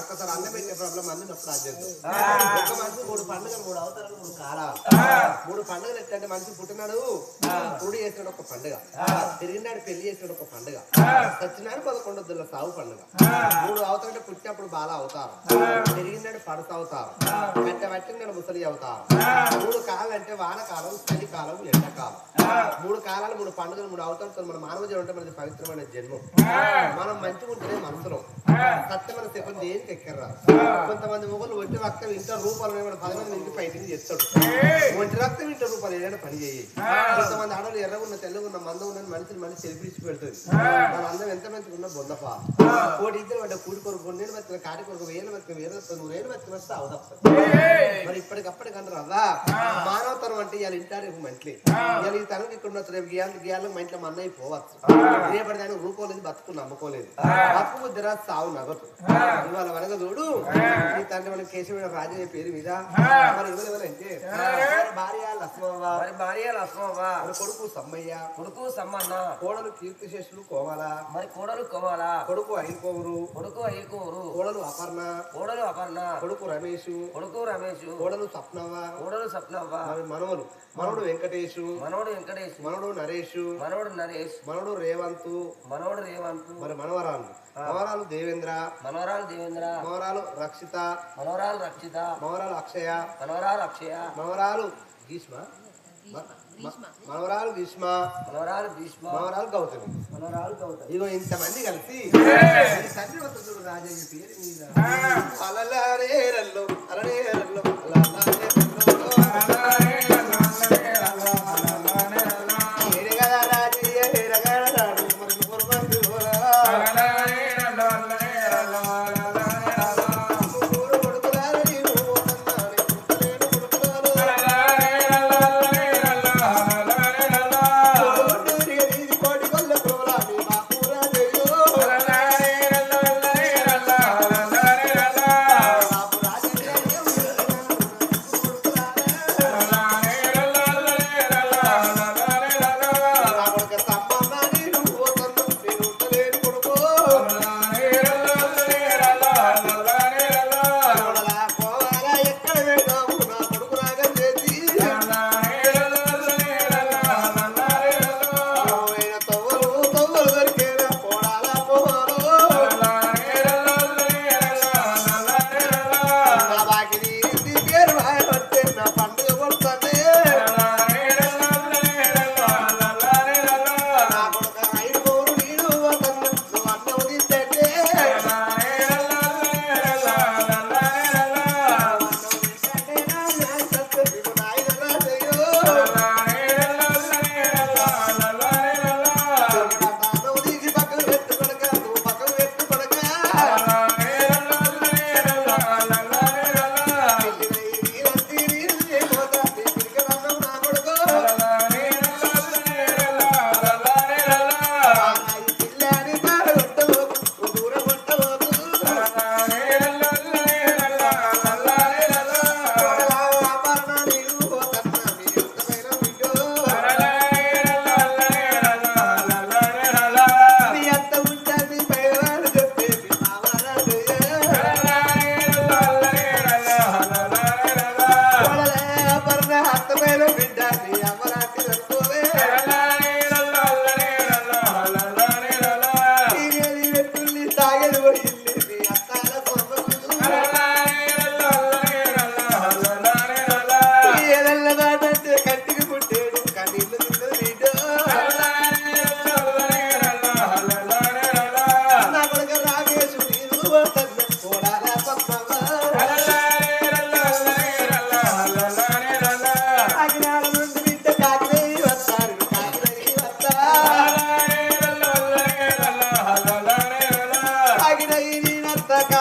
ఒక్కసారి అన్నం పెట్టే ప్రాబ్లం అందినప్పుడు అది చేద్దాం ఒక మనిషి మూడు పండుగలు మూడు అవతారాలు మూడు కాలాలు. మూడు పండుగలు ఎట్లంటే మనిషి పుట్టినాడు పుడి చేసినాడు ఒక పండుగ. తిరిగినాడు పెళ్ళి చేసినాడు ఒక పండుగ. సచ్చినాడు పదకొండొద్దుల సాగు పండుగ. మూడు అవతారంటే పుట్టినప్పుడు బాల అవతారం. తిరిగినాడు పడత అవతారం. కట్టె పట్టినాడు ముసలి అవతారం. మూడు కాలాలు అంటే వానకాలం చలికాలం ఎండాకాలం. మూడు కాలాలు మూడు పండుగలు మూడు అవతారాలు మన మానవ జీవనం అంటే మనది పవిత్రమైన జన్మం. మనం మంచిగా ఉంటేనే మనసులో. సత్యమైన చెప్పని దేనికి ఎక్కర్రా కొంతమంది మొగలు ఒంటి రక్తం ఇంట రూపాయలు ఏమైనా పది మంది ఇంటి ఫైటింగ్ చేస్తాడు ఒంటి రక్తం ఇంట రూపాయలు ఏదైనా పని చేయి. కొంతమంది ఆడవాళ్ళు ఎర్రగా ఉన్న తెల్లగా ఉన్న మందం ఉన్న మనిషిని మనిషి చెరిపించి పెడుతుంది మన అందం ఎంత మంచిగా ఉన్నా బొందపా. కోటి ఇద్దరు పడ్డ కూడి కొరకు కొన్నేళ్ళు బతికిన కాటి కొరకు వేలు బతికిన వేలు బతికిన నూరేళ్ళు బతికిన వస్తే అవదప్ప మరి ఇప్పటికప్పటికంటారు అదా మానవతరం అంటే ఇవాళ ఇంటా రేపు మంటలే ఇవాళ ఈ తనకి ఇక్కడ ఉండొచ్చు రేపు గీయాలి గీయాలకు మా ఇంట్లో మా అన్నయ్య పోవచ్చు. రేపటి దానికి రూపోలేదు బతుకు నమ్మకోలేదు బతుకు ముద్ర సావు నగదు. ఇవాళ వనగ చూడు. ఈ తండ్రి మన కేశవ రాజయ్య పేరు మీద. మరి భార్య లక్ష్మవ్వ మరి భార్య లక్ష్మవ్వ కొడుకు సమ్మయ్య. కొడుకు సమ్మన్న. కోడలు కీర్తిశేషులు కోమల. మరి కోడలు కోవాల కొడుకు అయిపోవురు కొడుకు ఐకూరు కోడలు అపర్ణ. కోడలు అపర్ణ. కొడుకు రమేష్. కొడుకు రమేష్. కోడలు సప్నవ్వ. కోడలు సప్నవ్వ. మరి మనవలు. మనవడు వెంకటేషు. మనవడు వెంకటేష్. మనవడు నరేష్. మనవడు నరేష్. మనవడు రేవంతు. మనవడు రేవంత్. మరి మనవరాలు. మనవరాలు దేవేంద్ర. మనవరాలు దేవేంద్ర. మనవరాలు రక్షిత. మనవరాలు రక్షిత. మనవరాలు అక్షయ. మనవరాలు అక్షయ. మనవరాలు భీష్మ. మ- మ- మనవరాలు భీష్మ. మనవరాలు భీష్మ. మనవరాలు గౌతమి. మనవరాలు గౌతమ్. ఇగో ఇంతమంది కలిసి ఈ తండ్రి వస్తుడు రాజయ్య పేరు మీద. అలలారేరల్లో అలరేరల్లో